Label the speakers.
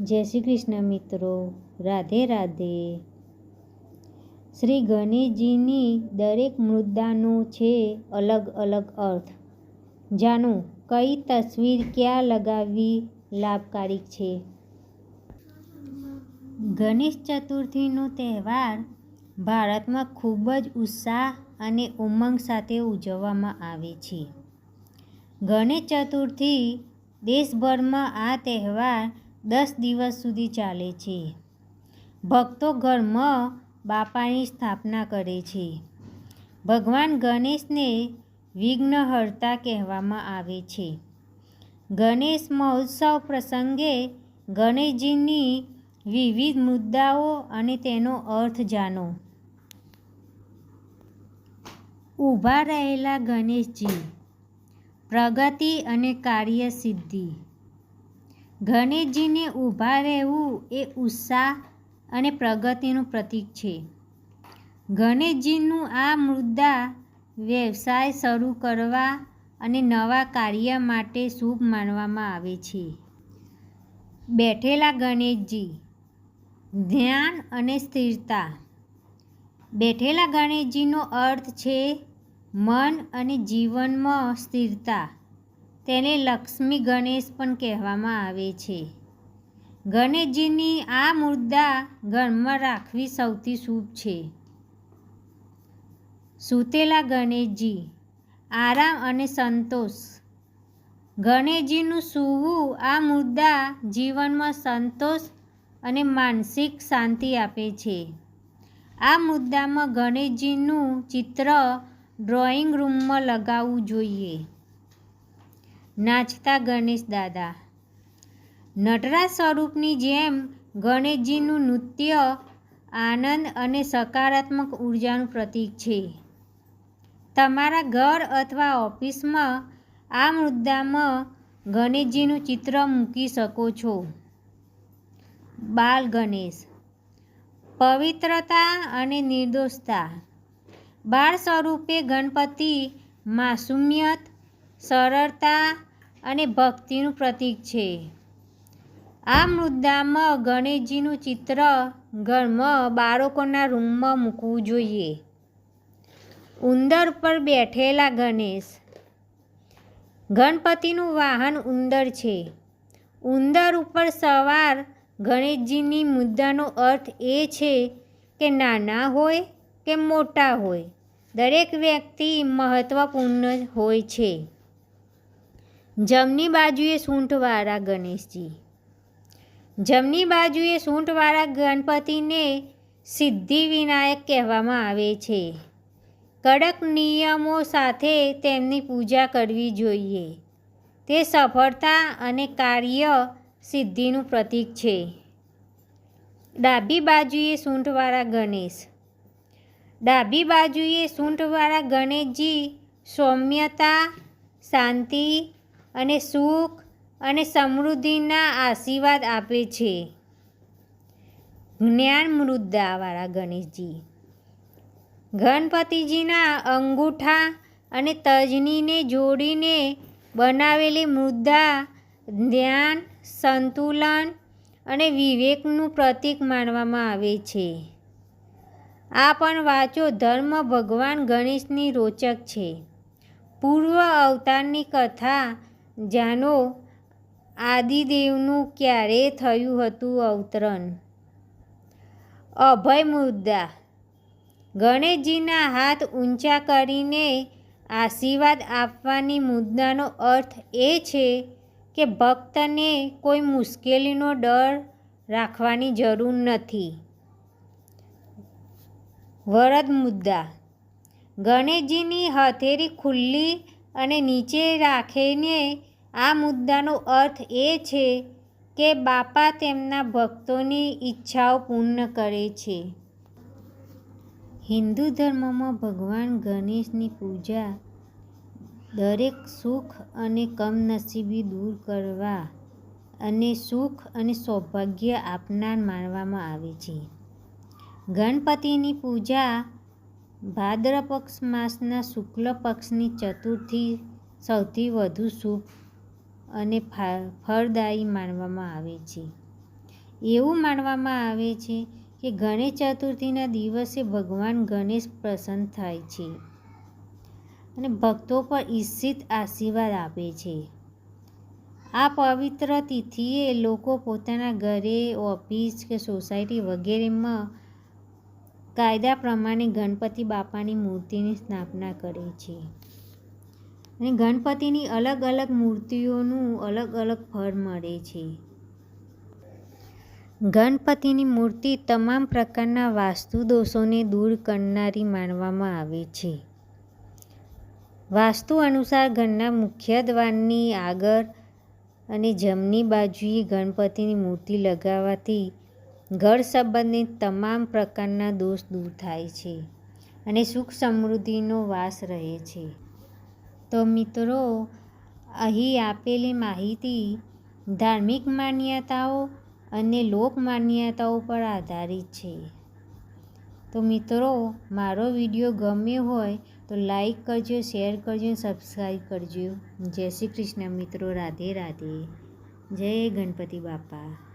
Speaker 1: જય શ્રી કૃષ્ણ મિત્રો. રાધે રાધે. શ્રી ગણેશજીની દરેક મુદ્દાનો છે અલગ અલગ અર્થ. જાણો, કઈ તસવીર ક્યાં લગાવવી લાભકારી છે? ગણેશ ચતુર્થીનો તહેવાર ભારતમાં ખૂબ જ ઉત્સાહ અને ઉમંગ સાથે ઉજવવામાં આવે છે. ગણેશ ચતુર્થી દેશભરમાં આ તહેવાર દસ દિવસ સુધી ચાલે છે. ભક્તો ઘરમાં બાપાની સ્થાપના કરે છે. ભગવાન ગણેશને વિઘ્નહર્તા કહેવામાં આવે છે. ગણેશ મહોત્સવ પ્રસંગે ગણેશજીની વિવિધ મુદ્દાઓ અને તેનો અર્થ જાણો. ઊભા રહેલા ગણેશજી, પ્રગતિ અને કાર્યસિદ્ધિ ગણેશજીને ઊભા રહેવું એ ઉત્સાહ અને પ્રગતિનું પ્રતીક છે. ગણેશજીનું આ મુદ્દા વ્યવસાય શરૂ કરવા અને નવા કાર્ય માટે શુભ માનવામાં આવે છે. બેઠેલા ગણેશજી, ધ્યાન અને સ્થિરતા. બેઠેલા ગણેશજીનો અર્થ છે મન અને જીવનમાં સ્થિરતા. તેને લક્ષ્મી ગણેશ પણ કહેવામાં આવે છે. ગણેશજીની આ મુદ્દા ઘરમાં રાખવી સૌથી શુભ છે. સૂતેલા ગણેશજી, આરામ અને સંતોષ. ગણેશજીનું સૂવું આ મુદ્દા જીવનમાં સંતોષ અને માનસિક શાંતિ આપે છે. આ મુદ્દામાં ગણેશજીનું ચિત્ર ડ્રોઈંગ રૂમમાં લગાવવું જોઈએ. નાચતા ગણેશ દાદા. નટરાજ સ્વરૂપની જેમ ગણેશજીનું નૃત્ય આનંદ અને સકારાત્મક ઉર્જાનું પ્રતીક છે. તમારા ઘર અથવા ઓફિસમાં આ મુદ્દામાં ગણેશજીનું ચિત્ર મૂકી શકો છો. બાલ ગણેશ. પવિત્રતા અને નિર્દોષતા. બાળ સ્વરૂપે ગણપતિ માસુમિયત, સરળતા અને ભક્તિનું પ્રતીક છે. આ મુદ્દામાં ગણેશજીનું ચિત્ર ઘરમાં બાળકોના રૂમમાં મૂકવું જોઈએ. ઉંદર પર બેઠેલા ગણેશ. ગણપતિનું વાહન ઉંદર છે. ઉંદર ઉપર સવાર ગણેશજીની મુદ્દાનો અર્થ એ છે કે નાના હોય કે મોટા હોય. દરેક વ્યક્તિ મહત્ત્વપૂર્ણ હોય છે. જમણી બાજુએ સૂંઠવાળા ગણેશજી. જમણી બાજુએ સૂંઠવાળા ગણપતિને સિદ્ધિ વિનાયક કહેવામાં આવે છે. કડક નિયમો સાથે તેમની પૂજા કરવી જોઈએ. તે સફળતા અને કાર્ય સિદ્ધિનું પ્રતીક છે. ડાબી બાજુએ સૂંઠવાળા ગણેશ. ડાબી બાજુએ સૂંઠવાળા ગણેશજી સૌમ્યતા, શાંતિ અને સુખ અને સમૃદ્ધિના આશીર્વાદ આપે છે. જ્ઞાન મુદ્દાવાળા ગણેશજી. ગણપતિજીના અંગૂઠા અને તજનીને જોડીને બનાવેલી મુદ્દા ધ્યાન, સંતુલન અને વિવેકનું પ્રતીક માનવામાં આવે છે. આ પણ વાંચો, ધર્મ ભગવાન ગણેશની રોચક છે. પૂર્વ અવતારની કથા જાણો, આદિદેવનું ક્યારે થયું હતું અવતરણ? અભય મુદ્દા. ગણેશજીના હાથ ઊંચા કરીને આશીર્વાદ આપવાની મુદ્દાનો અર્થ એ છે કે ભક્તને કોઈ મુશ્કેલીનો ડર રાખવાની જરૂર નથી. વરદ મુદ્દા. ગણેશજીની હથેળી ખુલ્લી અને નીચે રાખીને આ મુદ્દાનો અર્થ એ છે કે બાપા તેમના ભક્તોની ઈચ્છાઓ પૂર્ણ કરે છે. હિન્દુ ધર્મમાં ભગવાન ગણેશની પૂજા દરેક સુખ અને કમનસીબી દૂર કરવા અને સુખ અને સૌભાગ્ય આપનાર માનવામાં આવે છે. ગણપતિની પૂજા ભાદ્રપક્ષ માસના શુક્લ પક્ષની ચતુર્થી સૌથી વધુ શુભ અને ફળદાયી માનવામાં આવે છે. એવું માનવામાં આવે છે કે ગણેશ ચતુર્થીના દિવસે ભગવાન ગણેશ પ્રસન્ન થાય છે અને ભક્તો પર ઈચ્છિત આશીર્વાદ આપે છે. આ પવિત્ર તિથિએ લોકો પોતાના ઘરે, ઓફિસ કે સોસાયટી વગેરેમાં કાયદા પ્રમાણે ગણપતિ બાપાની મૂર્તિની સ્થાપના કરે છે. અને ગણપતિની અલગ અલગ મૂર્તિઓનું અલગ અલગ ફળ મળે છે. ગણપતિની મૂર્તિ તમામ પ્રકારના વાસ્તુ દોષોને દૂર કરનારી માનવામાં આવે છે. વાસ્તુ અનુસાર ઘરના મુખ્ય દ્વારની આગળ અને જમણી બાજુએ ગણપતિની મૂર્તિ લગાવવાથી ઘર સંબંધિત તમામ પ્રકારના દોષ દૂર થાય છે અને સુખ સમૃદ્ધિનો વાસ રહે છે. તો મિત્રો, અહીં આપેલી માહિતી ધાર્મિક માન્યતાઓ અને લોક માન્યતાઓ પર આધારિત છે. તો મિત્રો, મારો વીડિયો ગમ્યો હોય તો લાઈક કરજો, શેર કરજો, સબસ્ક્રાઈબ કરજો. જય શ્રી કૃષ્ણ મિત્રો, રાધે રાધે. જય ગણપતિ બાપા.